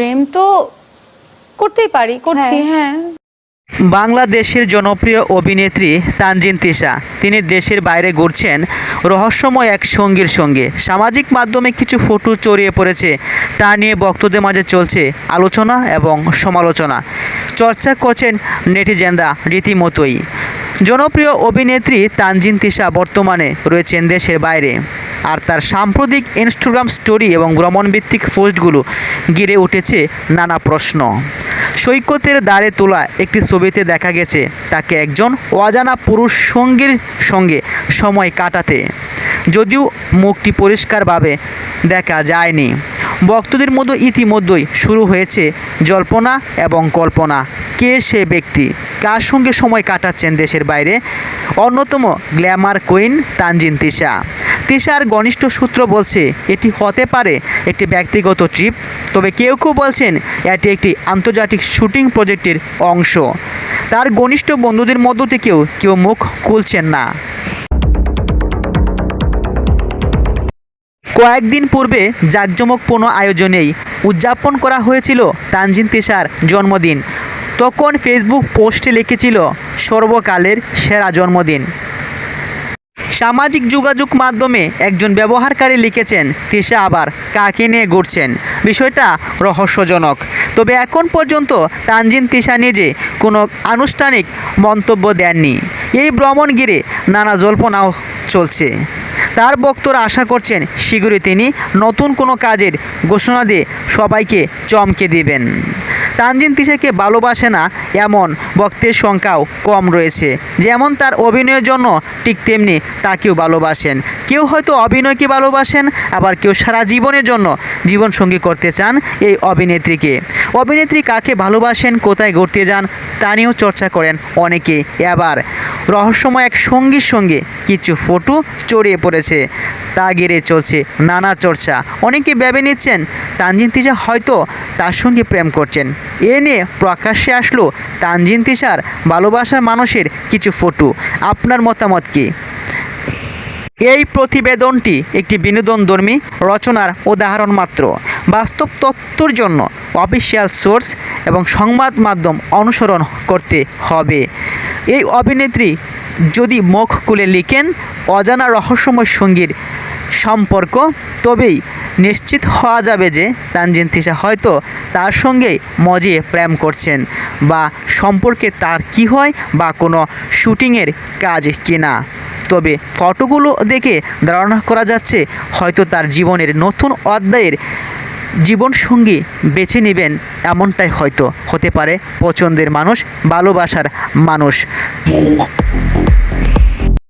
প্রেম তো করতেই পারি করছি হ্যাঁ। বাংলাদেশের জনপ্রিয় অভিনেত্রী তানজিন তিশা তিনি দেশের বাইরে ঘুরছেন রহস্যময় এক সঙ্গীর সঙ্গে। সামাজিক মাধ্যমে কিছু ফটো চড়িয়ে পড়েছে তা নিয়ে ভক্তদের মাঝে চলছে আলোচনা এবং সমালোচনা। চর্চা করছেন নেটিজেনরা রীতিমতোই। জনপ্রিয় অভিনেত্রী তানজিন তিশা বর্তমানে রয়েছেন দেশের বাইরে। আর তার সাম্প্রতিক ইনস্টাগ্রাম স্টোরি এবং ভ্রমণভিত্তিক পোস্টগুলো গিরে উঠেছে নানা প্রশ্ন। সৈকতের দ্বারে তোলা একটি ছবিতে দেখা গেছে তাকে একজন অজানা পুরুষ সঙ্গীর সঙ্গে সময় কাটাতে। যদিও মুখটি পরিষ্কারভাবে দেখা যায়নি। ভক্তদের মধ্যে ইতিমধ্যেই শুরু হয়েছে জল্পনা এবং কল্পনা। কে সে ব্যক্তি? কার সঙ্গে সময় কাটাচ্ছেন দেশের বাইরে? অন্যতম গ্ল্যামার কুইন তানজিন তিশা। তিশার ঘনিষ্ঠ সূত্র বলছে, এটি হতে পারে একটি ব্যক্তিগত ট্রিপ, তবে কেউ কেউ বলছেন, এটি একটি আন্তর্জাতিক শুটিং প্রজেক্টের অংশ। তার ঘনিষ্ঠ বন্ধুদের মধ্য থেকেও কেউ মুখ খুলছেন না। কয়েকদিন পূর্বে জাঁকজমকপূর্ণ আয়োজনেই উদযাপন করা হয়েছিল তানজিন তিশার জন্মদিন। তখন ফেসবুক পোস্টে লিখেছিল সর্বকালের সেরা জন্মদিন? সামাজিক যোগাযোগ মাধ্যমে একজন ব্যবহারকারী লিখেছেন, তিশা আবার কাকে নিয়ে ঘুরছেন? বিষয়টা রহস্যজনক। তবে এখন পর্যন্ত তানজিন তিশা নিজে কোনো আনুষ্ঠানিক মন্তব্য দেননি। এই ভ্রমণ ঘিরে নানা জল্পনাও চলছে। তার বক্তরা আশা করছেন, শীঘ্রই তিনি নতুন কোনো কাজের ঘোষণা দিয়ে সবাইকে চমকে দিবেন। তানজিন তিশাকে ভালোবাসে না, এমন ভক্তের সংখ্যাও কম রয়েছে। যেমন তার অভিনয়ের জন্য ঠিক তেমনি তাকেও ভালোবাসেন। কেউ হয়তো অভিনয়কে ভালোবাসেন, আবার কেউ সারা জীবনের জন্য জীবনসঙ্গী করতে চান এই অভিনেত্রীকে। অভিনেত্রী কাকে ভালোবাসেন, কোথায় ঘুরতে যান, তা নিয়েও চর্চা করেন অনেকে। এবার রহস্যময় এক সঙ্গীর সঙ্গে কিছু ফটো চড়িয়ে পড়েছে। তা ঘিরে চলছে নানা চর্চা। অনেকে ভেবে নিচ্ছেন তানজিন তিশা হয়তো তার সঙ্গে প্রেম করছেন। এ নিয়ে প্রকাশ্যে আসলো তানজিন তিশার ভালোবাসার মানুষের কিছু ফটো। আপনার মতামত কী? এই প্রতিবেদনটি একটি বিনোদনধর্মী রচনার উদাহরণ মাত্র। বাস্তব তথ্যর জন্য অফিসিয়াল সোর্স এবং সংবাদ মাধ্যম অনুসরণ করতে হবে। এই অভিনেত্রী যদি মুখ খুলে লিখেন, অজানা রহস্যময় সঙ্গীর সম্পর্ক তবেই নিশ্চিত হওয়া যাবে যে তানজিন তিশা হয়তো তার সঙ্গেই মজিয়ে প্রেম করছেন বা সম্পর্কে তার কি হয় বা কোনো শুটিংয়ের কাজ কিনা। তবে ফটোগুলো দেখে ধারণা করা যাচ্ছে হয়তো তার জীবনের নতুন অধ্যায়ের জীবনসঙ্গী বেছে নেবেন এমনটাই হয়তো হতে পারে পছন্দের মানুষ, ভালোবাসার মানুষ।